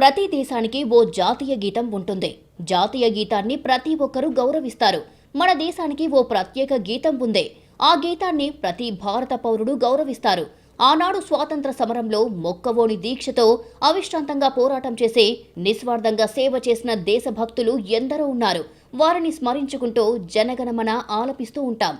ప్రతి దేశానికి ఓ జాతీయ గీతం ఉంటుంది. జాతీయ గీతాన్ని ప్రతి ఒక్కరూ గౌరవిస్తారు. మన దేశానికి ఓ ప్రత్యేక గీతం ఉంది. ఆ గీతాన్ని ప్రతి భారత పౌరుడు గౌరవిస్తారు. ఆనాడు స్వాతంత్ర సమరంలో మొక్కవోని దీక్షతో అవిశ్రాంతంగా పోరాటం చేసి నిస్వార్థంగా సేవ చేసిన దేశభక్తులు ఎందరో ఉన్నారు. వారిని స్మరించుకుంటూ జనగణమన ఆలపిస్తూ ఉంటాం.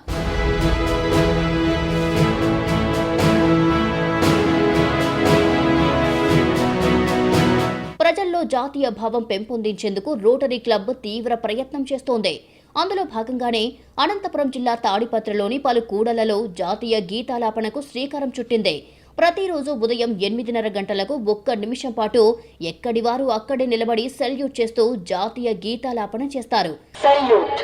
ప్రజల్లో జాతీయ భావం పెంపొందించేందుకు రోటరీ క్లబ్ తీవ్ర ప్రయత్నం చేస్తోంది. అందులో భాగంగానే అనంతపురం జిల్లా తాడిపత్రలోని పలు కూడలలో జాతీయ గీతాలాపనకు శ్రీకారం చుట్టింది. ప్రతిరోజు ఉదయం ఎనిమిదిన్నర గంటలకు ఒక్క నిమిషం పాటు ఎక్కడి వారు అక్కడే నిలబడి సెల్యూట్ చేస్తూ జాతీయ గీతాలాపన చేస్తారు. సెల్యూట్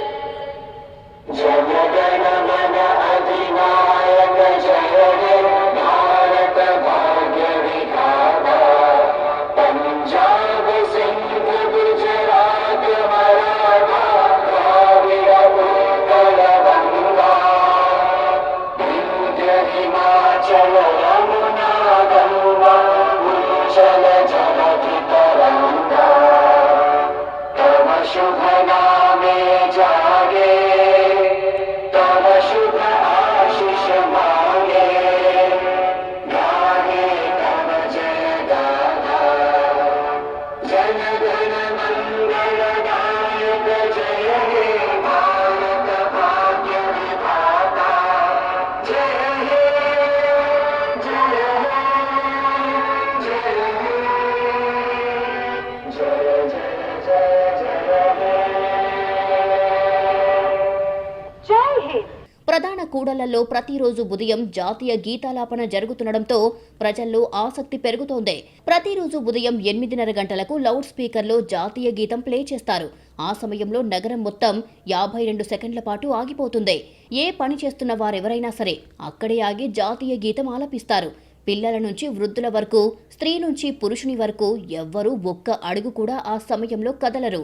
కూడళ్ళలో ప్రతిరోజు ఉదయం జాతీయ గీతాలాపన జరుగుతుండటంతో ప్రజల్లో ఆసక్తి పెరుగుతోంది. ప్రతిరోజు ఉదయం ఎనిమిదిన్నర గంటలకు లౌడ్ స్పీకర్లో జాతీయ గీతం ప్లే చేస్తారు. ఆ సమయంలో నగరం మొత్తం యాభై రెండు సెకండ్ల పాటు ఆగిపోతుంది. ఏ పని చేస్తున్న వారెవరైనా సరే అక్కడే ఆగి జాతీయ గీతం ఆలపిస్తారు. పిల్లల నుంచి వృద్ధుల వరకు స్త్రీ నుంచి పురుషుని వరకు ఎవ్వరూ ఒక్క అడుగు కూడా ఆ సమయంలో కదలరు.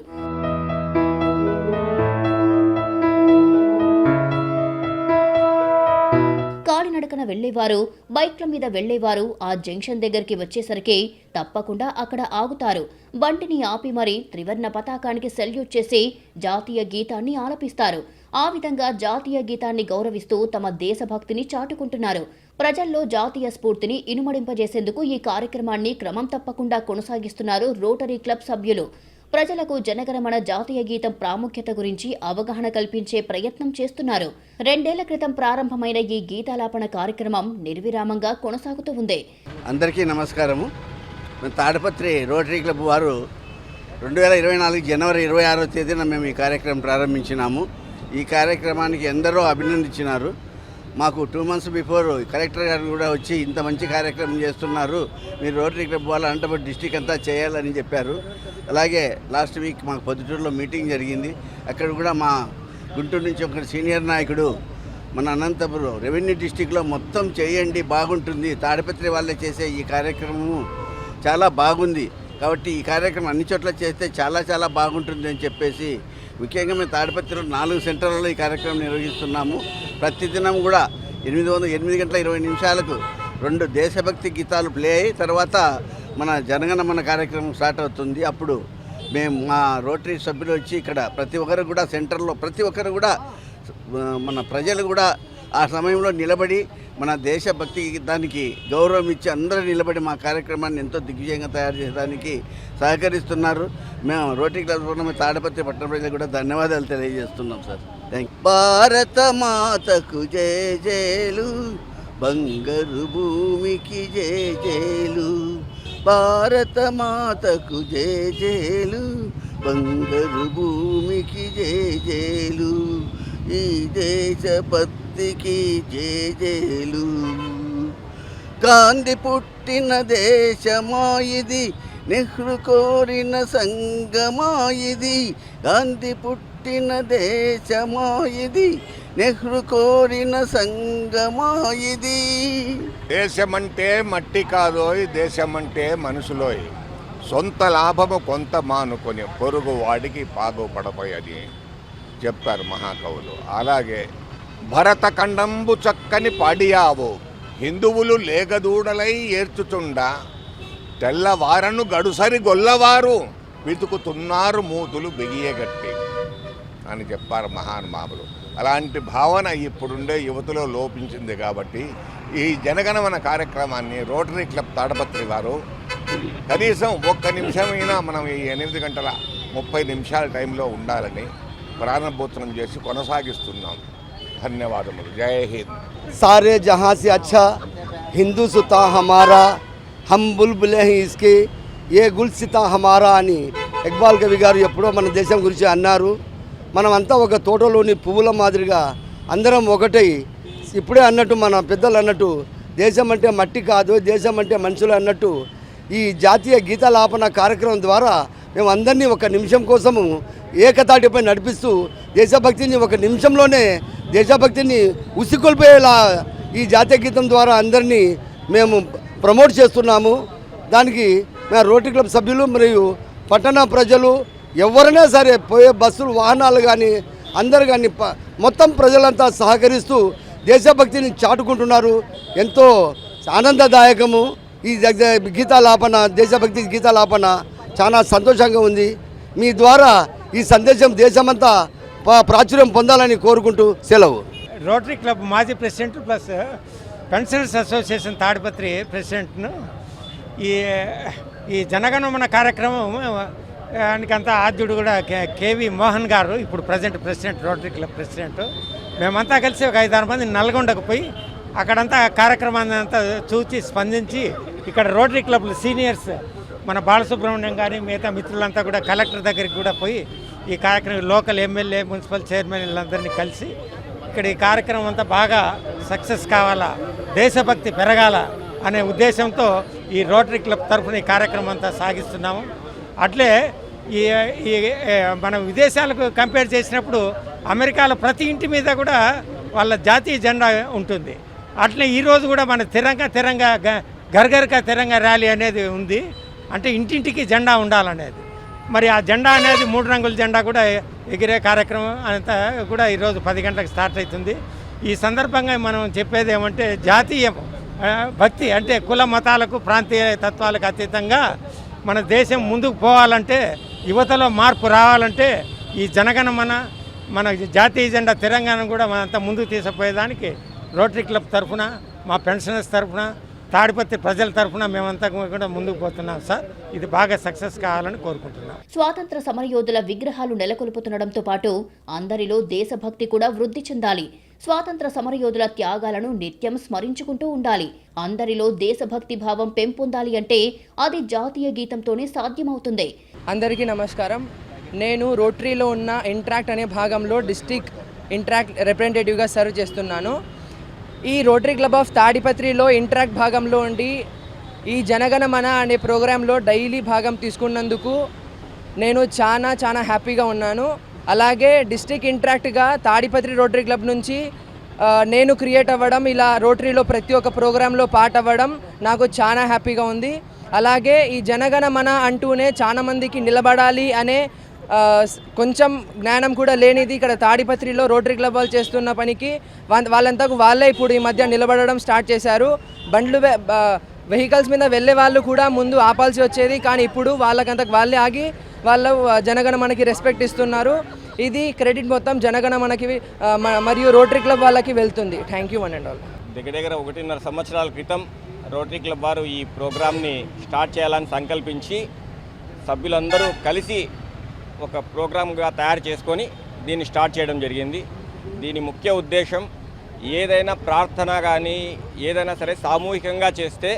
కాలినడకన వెళ్ళేవారు బైక్ల మీద వెళ్ళేవారు ఆ జంక్షన్ దగ్గరికి వచ్చేసరికి తప్పకుండా అక్కడ ఆగుతారు. బండిని ఆపి మరి త్రివర్ణ పతాకానికి సెల్యూట్ చేసి జాతీయ గీతాన్ని ఆలపిస్తారు. ఆ విధంగా జాతీయ గీతాన్ని గౌరవిస్తూ తమ దేశభక్తిని చాటుకుంటున్నారు. ప్రజల్లో జాతీయ స్ఫూర్తిని ఇనుమడింపజేసేందుకు ఈ కార్యక్రమాన్ని క్రమం తప్పకుండా కొనసాగిస్తున్నారు రోటరీ క్లబ్ సభ్యులు. ప్రజలకు జనగణమన జాతీయ గీతం ప్రాముఖ్యత గురించి అవగాహన కల్పించే ప్రయత్నం చేస్తున్నారు. రెండేళ్ళ క్రితం ప్రారంభమైన ఈ గీతాలాపన కార్యక్రమం నిర్విరామంగా కొనసాగుతూ ఉంది. అందరికీ నమస్కారము. తాడపత్రి రోటరీ క్లబ్ వారు రెండు వేల ఇరవై నాలుగు జనవరి ఇరవై ఆరో తేదీన మేము ఈ కార్యక్రమం ప్రారంభించినాము. ఈ కార్యక్రమానికి ఎందరో అభినందించినారు. మాకు టూ మంత్స్ బిఫోర్ కలెక్టర్ గారు కూడా వచ్చి ఇంత మంచి కార్యక్రమం చేస్తున్నారు. మీరు రోటరీ క్లబ్ వాళ్ళ అంటబడి డిస్టిక్ అంతా చేయాలని చెప్పారు. అలాగే లాస్ట్ వీక్ మాకు పొద్దుటూరులో మీటింగ్ జరిగింది. అక్కడ కూడా మా గుంటూరు నుంచి ఒక సీనియర్ నాయకుడు మన అనంతపురం రెవెన్యూ డిస్టిక్లో మొత్తం చేయండి బాగుంటుంది. తాడిపత్రి వాళ్ళే చేసే ఈ కార్యక్రమము చాలా బాగుంది. కాబట్టి ఈ కార్యక్రమం అన్ని చోట్ల చేస్తే చాలా చాలా బాగుంటుంది అని చెప్పేసి ముఖ్యంగా మేము తాడిపత్రిలో నాలుగు సెంటర్లలో ఈ కార్యక్రమం నిర్వహిస్తున్నాము. ప్రతిదినం కూడా ఎనిమిది వందల ఎనిమిది గంటల ఇరవై నిమిషాలకు రెండు దేశభక్తి గీతాలు ప్లే అయ్యి తర్వాత మన జనగణమన కార్యక్రమం స్టార్ట్ అవుతుంది. అప్పుడు మేము మా రోటరీ సభ్యులు వచ్చి ఇక్కడ ప్రతి ఒక్కరు కూడా సెంటర్లో ప్రతి ఒక్కరు కూడా మన ప్రజలు కూడా ఆ సమయంలో నిలబడి మన దేశభక్తి దానికి గౌరవం ఇచ్చి అందరూ నిలబడి మా కార్యక్రమాన్ని ఎంతో దిగ్విజయంగా తయారు చేయడానికి సహకరిస్తున్నారు. మేము రోటరీ క్లబ్ తరఫున తాడపత్రి పట్టణ ప్రజలకు కూడా ధన్యవాదాలు తెలియజేస్తున్నాం సార్. థ్యాంక్ భారత మాతకు జయ జయలు బంగారు భూమికి జయ జయలు భారత మాతకు జయ జయలు బంగారు భూమికి జయ జయలు ఈ దేశభక్తికి జేజేలు. గాంధీ పుట్టిన దేశమా ఇది నెహ్రు కోరిన సంగమా ఇది గాంధీ పుట్టిన దేశమా ఇది నెహ్రు కోరిన సంగమా ఇది దేశమంటే మట్టి కాదోయ్ దేశమంటే మనుషులోయ్. సొంత లాభము కొంత మానుకొని పొరుగు వాడికి బాగుపడబోయని చెప్పారు మహాకవులు. అలాగే భరతఖండంబు చక్కని పాడియావు. హిందువులు లేగదూడలై ఏర్చుచుండ తెల్లవారను గడుసరి గొల్లవారు. వెతుకుతున్నారు మూతులు బిగియగట్టి అని చెప్పారు మహానుభావులు అలాంటి భావన ఇప్పుడుండే యువతలో లోపించింది కాబట్టి ఈ జనగణమన కార్యక్రమాన్ని రోటరీ క్లబ్ తాడపత్రి వారు కనీసం ఒక్క నిమిషమైనా మనం ఈ ఎనిమిది గంటల ముప్పై నిమిషాల టైంలో ఉండాలని ప్రాణభూతనం చేసి కొనసాగిస్తున్నాం. ధన్యవాదములు. జయ హింద్. సారే జహాన్ సే అచ్చా హిందూ సుతా హమారా హమ్ బుల్బులే ఇస్కి ఏ గుల్సితా హమారా అని ఇక్బాల్ కవి గారు ఎప్పుడో మన దేశం గురించి అన్నారు. మనమంతా ఒక తోటలోని పువ్వుల మాదిరిగా అందరం ఒకటై ఇప్పుడే అన్నట్టు మన పెద్దలు అన్నట్టు దేశం అంటే మట్టి కాదు దేశం అంటే మనుషులు అన్నట్టు ఈ జాతీయ గీతాలాపన కార్యక్రమం ద్వారా మేము అందరినీ ఒక నిమిషం కోసము ఏకతాటిపై నడిపిస్తూ దేశభక్తిని ఒక నిమిషంలోనే దేశభక్తిని ఉసికొల్పోయేలా ఈ జాతీయ గీతం ద్వారా అందరినీ మేము ప్రమోట్ చేస్తున్నాము. దానికి మా రోటరీ క్లబ్ సభ్యులు మరియు పట్టణ ప్రజలు ఎవరైనా సరే పోయే బస్సులు వాహనాలు కానీ అందరు కానీ మొత్తం ప్రజలంతా సహకరిస్తూ దేశభక్తిని చాటుకుంటున్నారు. ఎంతో ఆనందదాయకము. ఈ గీతాలాపన దేశభక్తి గీతాలాపన చాలా సంతోషంగా ఉంది. మీ ద్వారా ఈ సందేశం దేశమంతా ప్రాచుర్యం పొందాలని కోరుకుంటూ సెలవు. రోటరీ క్లబ్ మాజీ president plus pensioners association Tadipatri ప్రెసిడెంట్ను ఈ ఈ జనగణమన కార్యక్రమం దానికంతా ఆద్యుడు కూడా కేవీ మోహన్ గారు ఇప్పుడు present president Rotary club president. మేమంతా కలిసి ఒక ఐదారు మంది నల్గొండకు పోయి అక్కడంతా కార్యక్రమాన్ని అంతా చూచి స్పందించి ఇక్కడ రోటరీ క్లబ్లు సీనియర్స్ మన బాలసుబ్రహ్మణ్యం కానీ మిగతా మిత్రులంతా కూడా కలెక్టర్ దగ్గరికి కూడా పోయి ఈ కార్యక్రమం లోకల్ ఎమ్మెల్యే మున్సిపల్ చైర్మన్ వీళ్ళందరినీ కలిసి ఇక్కడ ఈ కార్యక్రమం అంతా బాగా సక్సెస్ కావాలా దేశభక్తి పెరగాల అనే ఉద్దేశంతో ఈ రోటరీ క్లబ్ తరఫున ఈ కార్యక్రమం అంతా సాగిస్తున్నాము. అట్లే ఈ ఈ మనం విదేశాలకు కంపేర్ చేసినప్పుడు అమెరికాలో ప్రతి ఇంటి మీద కూడా వాళ్ళ జాతీయ జెండా ఉంటుంది. అట్లే ఈరోజు కూడా మన తిరంగా తిరంగా గ- తిరంగా ర్యాలీ అనేది ఉంది. అంటే ఇంటింటికి జెండా ఉండాలనేది. మరి ఆ జెండా అనేది మూడు రంగుల జెండా కూడా ఎగిరే కార్యక్రమం అంతా కూడా ఈరోజు పది గంటలకు స్టార్ట్ అవుతుంది. ఈ సందర్భంగా మనం చెప్పేది ఏమంటే జాతీయ భక్తి అంటే కుల మతాలకు ప్రాంతీయ తత్వాలకు అతీతంగా మన దేశం ముందుకు పోవాలంటే యువతలో మార్పు రావాలంటే ఈ జనగణమన మన జాతీయ జెండా తెలంగాణ కూడా మనంతా ముందుకు తీసుకుపోయేదానికి రోటరీ క్లబ్ తరఫున మా పెన్షనర్స్ తరఫున తాడిపత్రి ప్రజల తరఫున మేమంతా కూడా ముందుకు పోతున్నాం సార్. ఇది బాగా సక్సెస్ కావాలని కోరుకుంటున్నాం. స్వాతంత్ర సమరయోధుల విగ్రహాలు నెలకొల్పుతుండడంతో పాటు అందరిలో దేశభక్తి కూడా వృద్ధి చెందాలి. స్వాతంత్ర సమరయోధుల త్యాగాలను నిత్యం స్మరించుకుంటూ ఉండాలి. అందరిలో దేశభక్తి భావం పెంపొందాలి అంటే అది జాతీయ గీతంతోనే సాధ్యమవుతుంది. అందరికీ నమస్కారం. నేను రోటరీలో ఉన్న ఇంట్రాక్ట్ అనే భాగంలో డిస్టిక్ ఇంట్రాక్ట్ రిప్రజెంటేటివ్గా సర్వ్ చేస్తున్నాను. ఈ రోటరీ క్లబ్ ఆఫ్ తాడిపత్రిలో ఇంటరాక్ట్ భాగంలో ఉండి ఈ జనగణమన అనే ప్రోగ్రాంలో డైలీ భాగం తీసుకున్నందుకు నేను చాలా చాలా హ్యాపీగా ఉన్నాను. అలాగే డిస్టిక్ ఇంట్రాక్ట్గా తాడిపత్రి రోటరీ క్లబ్ నుంచి నేను క్రియేట్ అవ్వడం ఇలా రోటరీలో ప్రతి ఒక్క ప్రోగ్రాంలో పాట్ అవ్వడం నాకు చాలా హ్యాపీగా ఉంది. అలాగే ఈ జనగణమన అంటూనే చాలామందికి నిలబడాలి అనే కొంచెం జ్ఞానం కూడా లేనిది ఇక్కడ తాడిపత్రిలో రోటరీ క్లబ్ వాళ్ళు చేస్తున్న పనికి వాళ్ళంతకు వాళ్ళే ఇప్పుడు ఈ మధ్య నిలబడడం స్టార్ట్ చేశారు. బండ్లు వెహికల్స్ మీద వెళ్ళే వాళ్ళు కూడా ముందు ఆపాల్సి వచ్చేది కానీ ఇప్పుడు వాళ్ళకంతకు వాళ్ళే ఆగి వాళ్ళ జనగణ మనకి రెస్పెక్ట్ ఇస్తున్నారు. ఇది క్రెడిట్ మొత్తం జనగణ మనకి మరియు రోటరీ క్లబ్ వాళ్ళకి వెళ్తుంది. Thank you one and all దగ్గర దగ్గర ఒకటిన్నర సంవత్సరాల క్రితం రోటరీ క్లబ్ వారు ఈ ప్రోగ్రామ్ని స్టార్ట్ చేయాలని సంకల్పించి సభ్యులందరూ కలిసి ఒక ప్రోగ్రామ్గా తయారు చేసుకొని దీన్ని స్టార్ట్ చేయడం జరిగింది. దీని ముఖ్య ఉద్దేశం ఏదైనా ప్రార్థన కానీ ఏదైనా సరే సామూహికంగా చేస్తే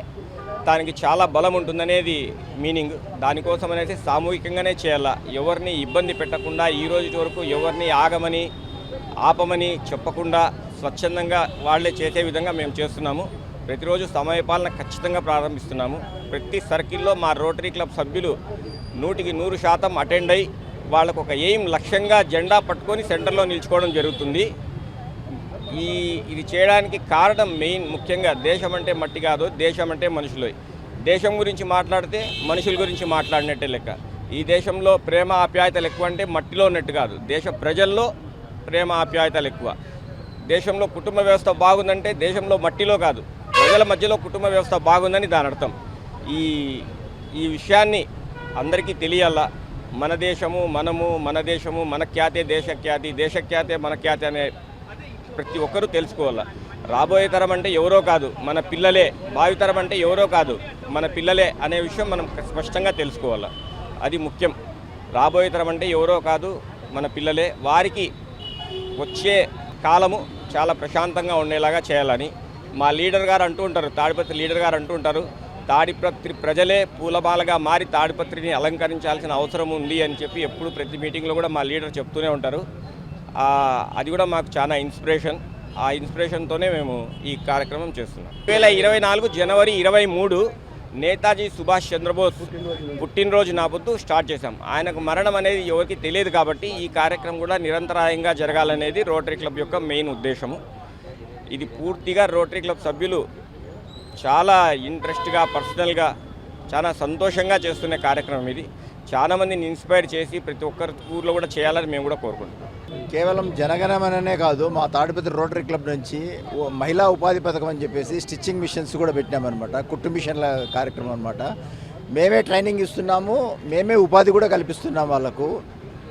దానికి చాలా బలం ఉంటుందనేది మీనింగ్. దానికోసం అనేది సామూహికంగానే చేయాలా? ఎవరిని ఇబ్బంది పెట్టకుండా ఈ రోజు వరకు ఎవరిని ఆగమని ఆపమని చెప్పకుండా స్వచ్ఛందంగా వాళ్ళే చేసే విధంగా మేము చేస్తున్నాము. ప్రతిరోజు సమయపాలన ఖచ్చితంగా ప్రారంభిస్తున్నాము. ప్రతి సర్కిల్లో మా రోటరీ క్లబ్ సభ్యులు నూటికి నూరు శాతం అటెండ్ అయి వాళ్ళకు ఒక ఎయిమ్ లక్ష్యంగా జెండా పట్టుకొని సెంటర్లో నిల్చుకోవడం జరుగుతుంది. ఈ ఇది చేయడానికి కారణం మెయిన్ ముఖ్యంగా దేశం అంటే మట్టి కాదు దేశం అంటే మనుషులు. దేశం గురించి మాట్లాడితే మనుషుల గురించి మాట్లాడినట్టే లెక్క. ఈ దేశంలో ప్రేమ ఆప్యాయతలు ఎక్కువ అంటే మట్టిలో ఉన్నట్టు కాదు. దేశ ప్రజల్లో ప్రేమ ఆప్యాయతలు ఎక్కువ. దేశంలో కుటుంబ వ్యవస్థ బాగుందంటే దేశంలో మట్టిలో కాదు. ప్రజల మధ్యలో కుటుంబ వ్యవస్థ బాగుందని దాని అర్థం ఈ ఈ విషయాన్ని అందరికీ తెలియాలా? మన దేశము మనము మన దేశము మన ఖ్యాతే దేశఖ్యాతి దేశఖ్యాతే మన ఖ్యాతి అనే ప్రతి ఒక్కరూ తెలుసుకోవాలి. రాబోయే తరం అంటే ఎవరో కాదు మన పిల్లలే భావితరం అంటే ఎవరో కాదు మన పిల్లలే అనే విషయం మనం స్పష్టంగా తెలుసుకోవాలి. అది ముఖ్యం. రాబోయే తరం అంటే ఎవరో కాదు మన పిల్లలే వారికి వచ్చే కాలము చాలా ప్రశాంతంగా ఉండేలాగా చేయాలని మా లీడర్ గారు అంటూ ఉంటారు తాడిపత్రి లీడర్ గారు అంటూ ఉంటారు. తాడిపత్రి ప్రజలే పూలబాలగా మారి తాడిపత్రిని అలంకరించాల్సిన అవసరం ఉంది అని చెప్పి ఎప్పుడు ప్రతి మీటింగ్లో కూడా మా లీడర్ చెప్తూనే ఉంటారు. అది కూడా మాకు చాలా ఇన్స్పిరేషన్. ఆ ఇన్స్పిరేషన్తోనే మేము ఈ కార్యక్రమం చేస్తున్నాం. రెండు వేల ఇరవై నాలుగు జనవరి ఇరవై మూడు నేతాజీ సుభాష్ చంద్రబోస్ పుట్టినరోజు నా పొద్దు స్టార్ట్ చేశాం. ఆయనకు మరణం అనేది ఎవరికి తెలియదు కాబట్టి ఈ కార్యక్రమం కూడా నిరంతరాయంగా జరగాలనేది రోటరీ క్లబ్ యొక్క మెయిన్ ఉద్దేశము. ఇది పూర్తిగా రోటరీ క్లబ్ సభ్యులు చాలా ఇంట్రెస్ట్గా పర్సనల్గా చాలా సంతోషంగా చేస్తున్న కార్యక్రమం ఇది. చాలామందిని ఇన్స్పైర్ చేసి ప్రతి ఒక్కరి ఊర్లో కూడా చేయాలని మేము కూడా కోరుకుంటున్నాం. కేవలం జనగణమననే కాదు మా తాడిపత్రి రోటరీ క్లబ్ నుంచి ఓ మహిళా ఉపాధి పథకం అని చెప్పేసి స్టిచ్చింగ్ మిషన్స్ కూడా పెట్టినామన్నమాట. కుట్టు మిషన్ల కార్యక్రమం అనమాట మేమే ట్రైనింగ్ ఇస్తున్నాము మేమే ఉపాధి కూడా కల్పిస్తున్నాం వాళ్ళకు.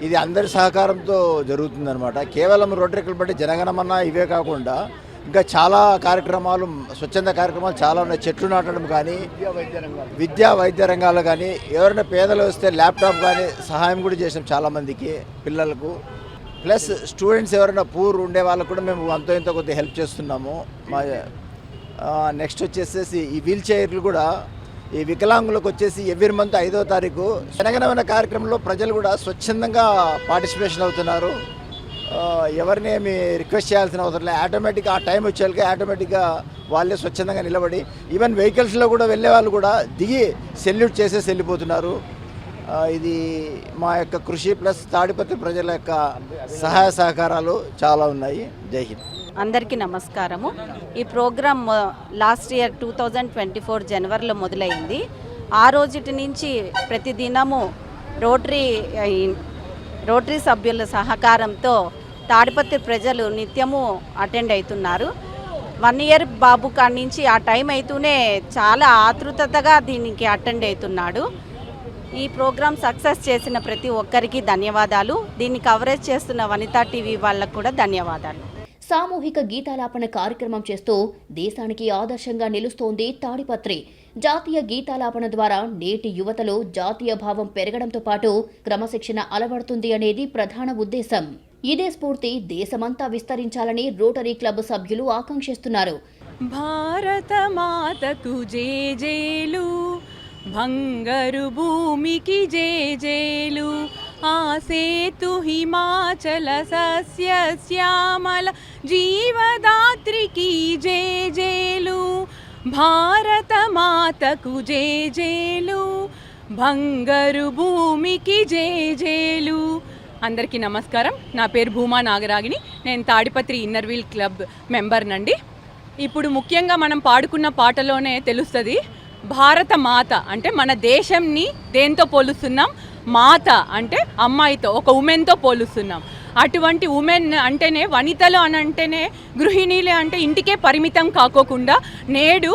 ఇది అందరి సహకారంతో జరుగుతుందన్నమాట. కేవలం రోటరీ క్లబ్ అంటే జనగణమన ఇవే కాకుండా ఇంకా చాలా కార్యక్రమాలు స్వచ్ఛంద కార్యక్రమాలు చాలా ఉన్నాయి. చెట్లు నాటడం కానీ విద్యా వైద్య రంగాలు కానీ ఎవరైనా పేదలు వస్తే ల్యాప్టాప్ కానీ సహాయం కూడా చేసాం చాలామందికి పిల్లలకు. ప్లస్ స్టూడెంట్స్ ఎవరైనా పూర్ ఉండే వాళ్ళకు కూడా మేము అంతో ఇంతో కొద్దిగా హెల్ప్ చేస్తున్నాము. మా నెక్స్ట్ వచ్చేసేసి ఈ వీల్ చైర్లు కూడా ఈ వికలాంగులకు వచ్చేసి ఎవ్రీ మంత్ ఐదో తారీఖు. జనగణమైన కార్యక్రమంలో ప్రజలు కూడా స్వచ్ఛందంగా పార్టిసిపేషన్ అవుతున్నారు. ఎవరిని ఏమి రిక్వెస్ట్ చేయాల్సిన అవసరం లేదు. ఆటోమేటిక్గా ఆ టైం వచ్చేళ్ళకి ఆటోమేటిక్గా వాళ్ళే స్వచ్ఛందంగా నిలబడి ఈవెన్ వెహికల్స్లో కూడా వెళ్ళే వాళ్ళు కూడా దిగి సెల్యూట్ చేసేసి వెళ్ళిపోతున్నారు. ఇది మా యొక్క కృషి ప్లస్ తాడిపత్రి ప్రజల యొక్క సహాయ సహకారాలు చాలా ఉన్నాయి. జై హింద్. అందరికీ నమస్కారము. ఈ program last year two thousand twenty four జనవరిలో మొదలైంది. ఆ రోజుటి నుంచి ప్రతిదినము రోటరీ రోటరీ సభ్యుల సహకారంతో తాడిపత్రి ప్రజలు నిత్యము అటెండ్ అవుతున్నారు. వన్ ఇయర్ బాబు కాడి నుంచి ఆ టైం అయితేనే చాలా ఆతృతగా దీనికి అటెండ్ అవుతున్నాడు. ఈ ప్రోగ్రామ్ సక్సెస్ చేసిన ప్రతి ఒక్కరికి ధన్యవాదాలు. దీన్ని కవరేజ్ చేస్తున్న వనితా టీవీ వాళ్ళకు కూడా ధన్యవాదాలు. సామూహిక గీతాలాపన కార్యక్రమం చేస్తూ దేశానికి ఆదర్శంగా నిలుస్తోంది తాడిపత్రి. జాతీయ గీతాలాపన ద్వారా నేటి యువతలో జాతీయ భావం పెరగడంతో పాటు క్రమశిక్షణ అలవడుతుంది అనేది ప్రధాన ఉద్దేశం. ఇదే స్ఫూర్తి దేశమంతా విస్తరించాలని రోటరీ క్లబ్ సభ్యులు ఆకాంక్షిస్తున్నారు. భారత మాతకు జేజేలు భంగరు భూమికి జేజేలు ఆ సేతు హిమాచల సస్య శ్యామల జీవదాత్రికి జేజేలు భారత మాతకు జేజేలు బంగారు భూమికి జేజేలు. అందరికీ నమస్కారం. నా పేరు భూమా నాగరాగిని. నేను తాడిపత్రి ఇన్నర్వీల్ క్లబ్ మెంబర్నండి. ఇప్పుడు ముఖ్యంగా మనం పాడుకున్న పాటలోనే తెలుస్తుంది భారత మాత అంటే మన దేశంని దేంతో పోలుస్తున్నాం? మాత అంటే అమ్మాయితో ఒక ఉమెన్తో పోలుస్తున్నాం. అటువంటి ఉమెన్ అంటేనే వనితలు అని అంటేనే గృహిణీలు అంటే ఇంటికే పరిమితం కాకోకుండా నేడు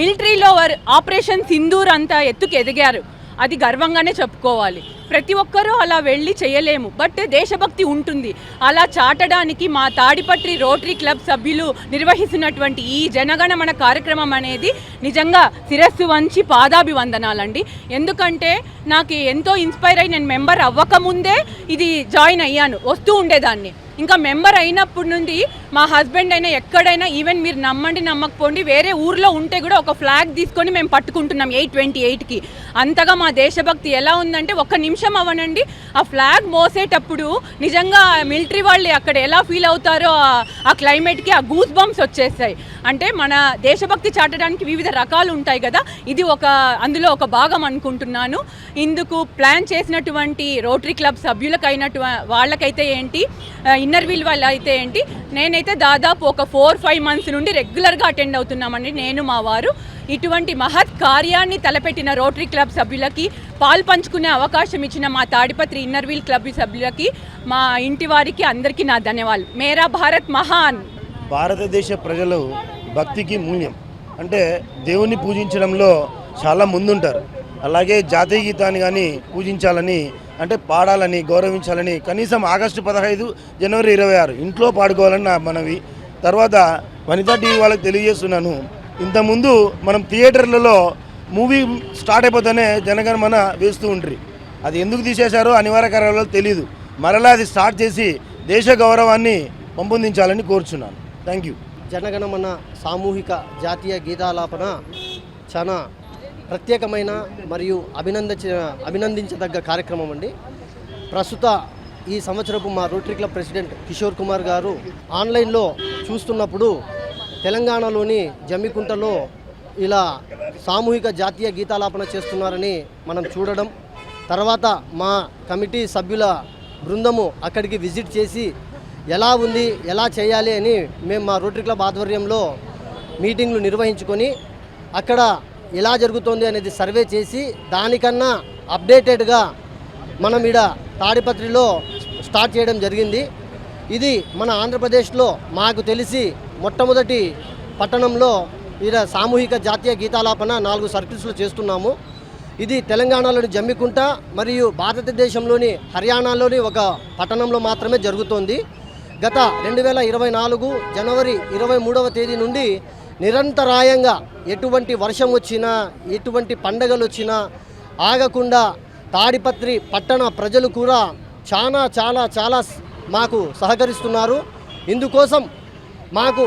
మిలిటరీలో ఆపరేషన్ సింధూర్ అంతా ఎత్తుకు ఎదిగారు. అది గర్వంగానే చెప్పుకోవాలి. ప్రతి ఒక్కరూ అలా వెళ్ళి చేయలేము. బట్ దేశభక్తి ఉంటుంది. అలా చాటడానికి మా తాడిపత్రి రోటరీ క్లబ్ సభ్యులు నిర్వహిస్తున్నటువంటి ఈ జనగణమన కార్యక్రమం అనేది నిజంగా శిరస్సు వంచి పాదాభివందనాలండి. ఎందుకంటే నాకు ఎంతో ఇన్స్పైర్ అయి నేను మెంబర్ అవ్వకముందే ఇది జాయిన్ అయ్యాను. వస్తూ ఉండేదాన్ని. ఇంకా మెంబర్ అయినప్పటి నుండి మా హస్బెండ్ అయినా ఎక్కడైనా ఈవెన్ మీరు నమ్మండి నమ్మకపోండి వేరే ఊర్లో ఉంటే కూడా ఒక ఫ్లాగ్ తీసుకొని మేము పట్టుకుంటున్నాం ఎయిట్ ట్వంటీ ఎయిట్కి. అంతగా మా దేశభక్తి ఎలా ఉందంటే ఒక్క నిమిషం అవ్వనండి ఆ ఫ్లాగ్ మోసేటప్పుడు నిజంగా మిలిటరీ వాళ్ళు అక్కడ ఎలా ఫీల్ అవుతారో ఆ- ఆ క్లైమేట్కి ఆ గూస్ బంప్స్ వచ్చేస్తాయి. అంటే మన దేశభక్తి చాటడానికి వివిధ రకాలు ఉంటాయి కదా ఇది ఒక అందులో ఒక భాగం అనుకుంటున్నాను. ఇందుకు ప్లాన్ చేసినటువంటి రోటరీ క్లబ్ సభ్యులకైనటు వాళ్ళకైతే ఏంటి ఇన్నర్ వీల్ వాళ్ళు అయితే ఏంటి నేనైతే దాదాపు ఒక ఫోర్ ఫైవ్ మంత్స్ నుండి రెగ్యులర్గా అటెండ్ అవుతున్నామండి నేను మా వారు. ఇటువంటి మహత్ కార్యాన్ని తలపెట్టిన రోటరీ క్లబ్ సభ్యులకి పాలు పంచుకునే అవకాశం ఇచ్చిన మా తాడిపత్రి ఇన్నర్వీల్ క్లబ్ సభ్యులకి మా ఇంటి వారికి అందరికీ నా ధన్యవాదాలు. మేరా భారత్ మహాన్. భారతదేశ ప్రజలు భక్తికి మూల్యం. అంటే దేవుని పూజించడంలో చాలా ముందుంటారు. అలాగే జాతీయ గీతాన్ని కానీ పూజించాలని అంటే పాడాలని గౌరవించాలని కనీసం ఆగస్టు పదహైదు జనవరి ఇరవై ఆరు ఇంట్లో పాడుకోవాలని నా మనవి. తర్వాత వనితా టీవీ వాళ్ళకి తెలియజేస్తున్నాను. ఇంతకుముందు మనం థియేటర్లలో మూవీ స్టార్ట్ అయిపోతేనే జనగణమన వేస్తూ ఉంటారు అది ఎందుకు తీసేశారో అనివార్య కారణాలు తెలియదు మరలా అది స్టార్ట్ చేసి దేశ గౌరవాన్ని పంపొందించాలని కోరుచున్నాను. Thank you. జనగణమన సామూహిక జాతీయ గీతాలాపన చాలా ప్రత్యేకమైన మరియు అభినందించ అభినందించదగ్గ కార్యక్రమం అండి. ప్రస్తుత ఈ సంవత్సరపు మా Rotary club president Kishore Kumar గారు ఆన్లైన్లో చూస్తున్నప్పుడు తెలంగాణలోని జమ్మికుంటలో ఇలా సామూహిక జాతీయ గీతాలాపన చేస్తున్నారని మనం చూడడం తర్వాత మా కమిటీ సభ్యుల బృందము అక్కడికి విజిట్ చేసి ఎలా ఉంది ఎలా చేయాలి అని మేము మా రోటరీ క్లబ్ ఆధ్వర్యంలో మీటింగ్లు నిర్వహించుకొని అక్కడ ఎలా జరుగుతోంది అనేది సర్వే చేసి దానికన్నా అప్డేటెడ్గా మనం ఈడ తాడిపత్రిలో స్టార్ట్ చేయడం జరిగింది. ఇది మన ఆంధ్రప్రదేశ్లో మాకు తెలిసి మొట్టమొదటి పట్టణంలో ఈడ సామూహిక జాతీయ గీతాలాపన నాలుగు సర్కిల్స్లో చేస్తున్నాము. ఇది తెలంగాణలోని జమ్మికుంట మరియు భారతదేశంలోని హర్యానాలోని ఒక పట్టణంలో మాత్రమే జరుగుతోంది. గత రెండు వేల ఇరవై నాలుగు జనవరి ఇరవై మూడవ తేదీ నుండి నిరంతరాయంగా ఎటువంటి వర్షం వచ్చినా ఎటువంటి పండగలు వచ్చినా ఆగకుండా తాడిపత్రి పట్టణ ప్రజలు కూడా చాలా చాలా చాలా మాకు సహకరిస్తున్నారు. ఇందుకోసం మాకు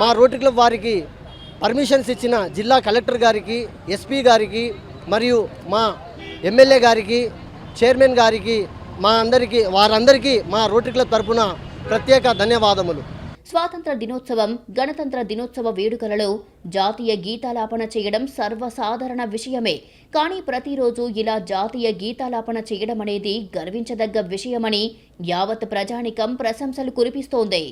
మా రోటరీ క్లబ్ వారికి పర్మిషన్స్ ఇచ్చిన జిల్లా కలెక్టర్ గారికి ఎస్పీ గారికి మరియు మా ఎమ్మెల్యే గారికి చైర్మన్ గారికి మా అందరికీ వారందరికీ మా రోటరీ క్లబ్ తరపున ప్రత్యేక ధన్యవాదములు. స్వాతంత్ర దినోత్సవం గణతంత్ర దినోత్సవ వేడుకలలో జాతీయ గీతాలాపన చేయడం సర్వసాధారణ విషయమే. కానీ ప్రతిరోజు ఇలా జాతీయ గీతాలాపన చేయడం అనేది గర్వించదగ్గ విషయమని యావత్ ప్రజానికం ప్రశంసలు కురిపిస్తోంది.